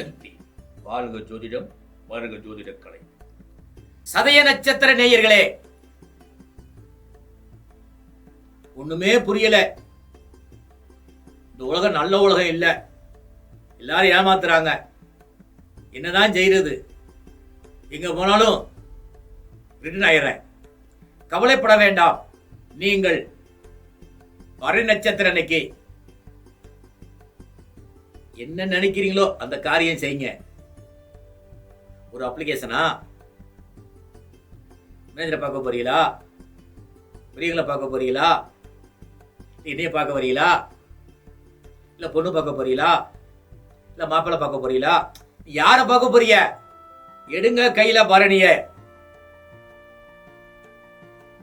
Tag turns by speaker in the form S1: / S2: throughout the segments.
S1: சக்தி. வாழ்க ஜோதிடம் வருக ஜோதிட கலை
S2: சதய நட்சத்திர நேயர்களே ஒண்ணுமே புரியல. இந்த உலகம் நல்ல உலகம் இல்லை. எல்லாரும் ஏமாத்துறாங்க. என்னதான் செய்யறது எங்க போனாலும் ரிட்டர்ன் ஆயிடுறேன். கவலைப்பட வேண்டாம். நீங்கள் வரை நட்சத்திர அன்னைக்கு என்ன நினைக்கிறீங்களோ அந்த காரியம் செய்யுங்க. ஒரு அப்ளிகேஷனா மேனேஜரை பார்க்க போறீங்களா? பெரியவங்களை பார்க்க போறீங்களா? என்னைய பார்க்க வரீங்களா இல்ல பொண்ணு பார்க்க போறீங்களா? இல்ல மாப்பிள்ளை பார்க்க போறீங்களா? யாரை பார்க்க போறீங்க? எடுங்க கையில பரணிய.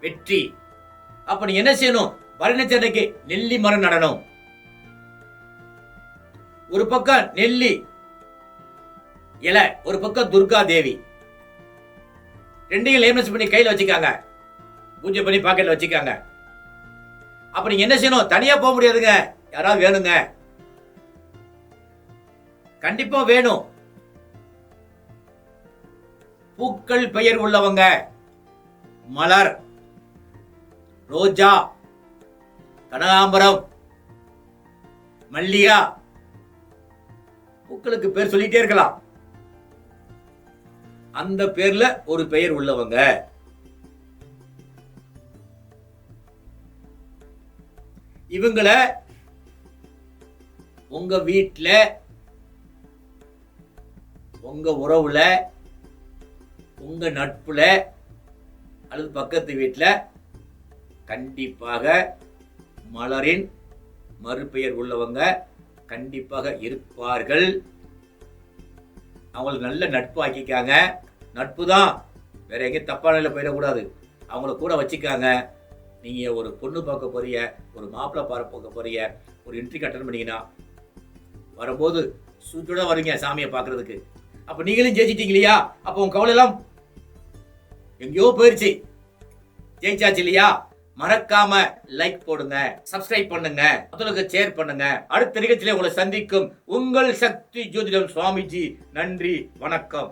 S2: வெற்றி. அப்ப நீ என்ன செய்யணும்? பரணி சென்னைக்கு நெல்லி மரம் நடணும். ஒரு பக்கம் நெல்லி இலை ஒரு பக்கம் துர்கா தேவி. ரெண்டையும் லேமினஸ் பண்ணி கையில் வச்சுக்காங்க. பூஜை பண்ணி பாக்கெட்ல வச்சுக்காங்க. அப்ப நீங்க என்ன செய்யணும்? தனியா போக முடியாதுங்க. யாராவது வேணுங்க. கண்டிப்பா வேணும். பூக்கள் பெயர் உள்ளவங்க. மலர். ரோஜா. கனகாம்பரம். மல்லிகா. பூக்களுக்கு பேர் சொல்லிட்டே இருக்கலாம். அந்த பேர்ல ஒரு பெயர் உள்ளவங்க. இவங்கள உங்க வீட்டில் உங்க உறவுல உங்க நட்புல அல்லது பக்கத்து வீட்டில் கண்டிப்பாக மலரின் மறுபெயர் உள்ளவங்க. கண்டிப்பாக இருப்பார்கள். அவங்களுக்கு நல்ல நட்பு ஆக்கிக்காங்க. நட்பு தான் வேற எங்கேயும் தப்பான நிலையில போயிடக்கூடாது. அவங்கள கூட வச்சுக்காங்க. நீங்கள் ஒரு பொண்ணு பார்க்க போறிய ஒரு மாப்பிள்ளை பார்க்க போறீங்க ஒரு இன்ட்ரி அட்டன் பண்ணீங்கன்னா வரும்போது சூட்டோட வருவீங்க சாமியை பார்க்குறதுக்கு. அப்போ நீங்களும் ஜெயிச்சிட்டீங்க இல்லையா? அப்போ உங்க கவலை எல்லாம் எங்கேயோ போயிருச்சு. ஜெயிச்சாச்சு இல்லையா? மறக்காம லைக் போடுங்க சப்ஸ்கிரைப் பண்ணுங்க மற்றவங்களுக்கு ஷேர் பண்ணுங்க. அடுத்த நிகழ்ச்சியில உங்களை சந்திக்கும் உங்கள் சக்தி ஜோதிடம் சுவாமிஜி. நன்றி வணக்கம்.